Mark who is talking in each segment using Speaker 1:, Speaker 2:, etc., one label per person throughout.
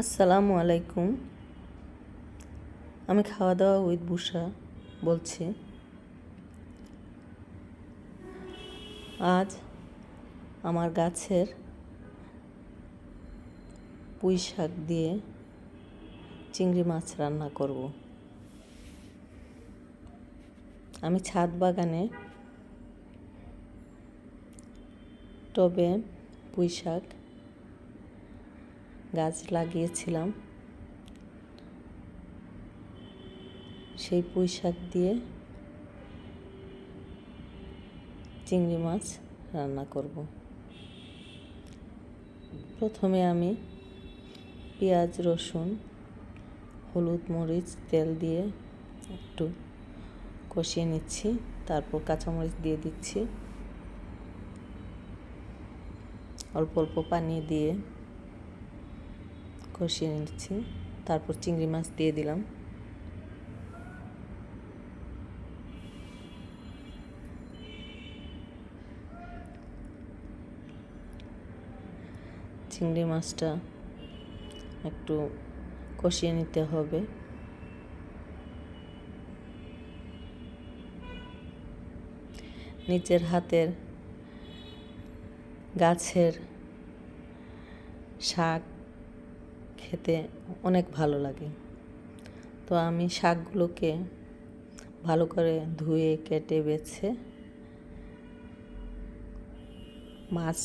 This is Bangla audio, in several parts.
Speaker 1: আসসালামু আলাইকুম। আমি খাওয়া দাওয়া উইথ বুসা বলছি। আজ আমার গাছের পুঁই শাক দিয়ে চিংড়ি মাছ রান্না করব। আমি ছাদ বাগানে টবে পুঁই শাক গাছ লাগিয়েছিলাম। সেই পুঁই শাক দিয়ে চিংড়ি মাছ রান্না করব। প্রথমে আমি পেঁয়াজ, রসুন, হলুদ, মরিচ, তেল দিয়ে একটু কষিয়ে নিচ্ছি, তারপর কাঁচামরিচ দিয়ে দিচ্ছি। অল্প অল্প পানি দিয়ে কষিয়ে নিচ্ছি। তারপর চিংড়ি মাছ দিয়ে দিলাম। চিংড়ি মাছটা একটু কষিয়ে নিতে হবে। নিচের হাতের গাছের শাক খেতে অনেক ভালো লাগে। তো আমি শাকগুলোকে ভালো করে ধুয়ে, কেটে, বেছে মাছ,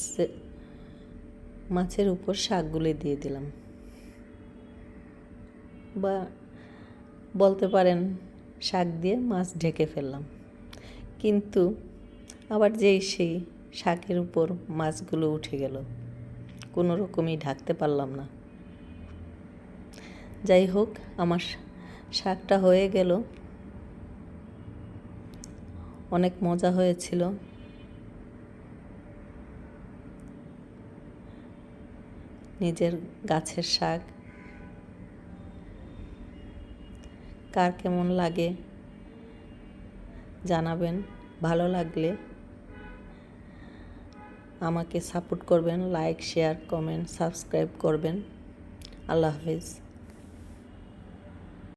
Speaker 1: মাছের উপর শাকগুলি দিয়ে দিলাম। বা বলতে পারেন শাক দিয়ে মাছ ঢেকে ফেললাম। কিন্তু আবার যেই সেই শাকের উপর মাছগুলো উঠে গেল, কোনো রকমই ঢাকতে পারলাম না। যাই হোক, আমার শাকটা হয়ে গেল। অনেক মজা হয়েছিল। নিজের গাছের শাক। কার কেমন লাগে জানাবেন, ভালো লাগলে আমাকে সাপোর্ট করবেন, লাইক, শেয়ার, কমেন্ট, সাবস্ক্রাইব করবেন। আল্লাহ হাফিজ।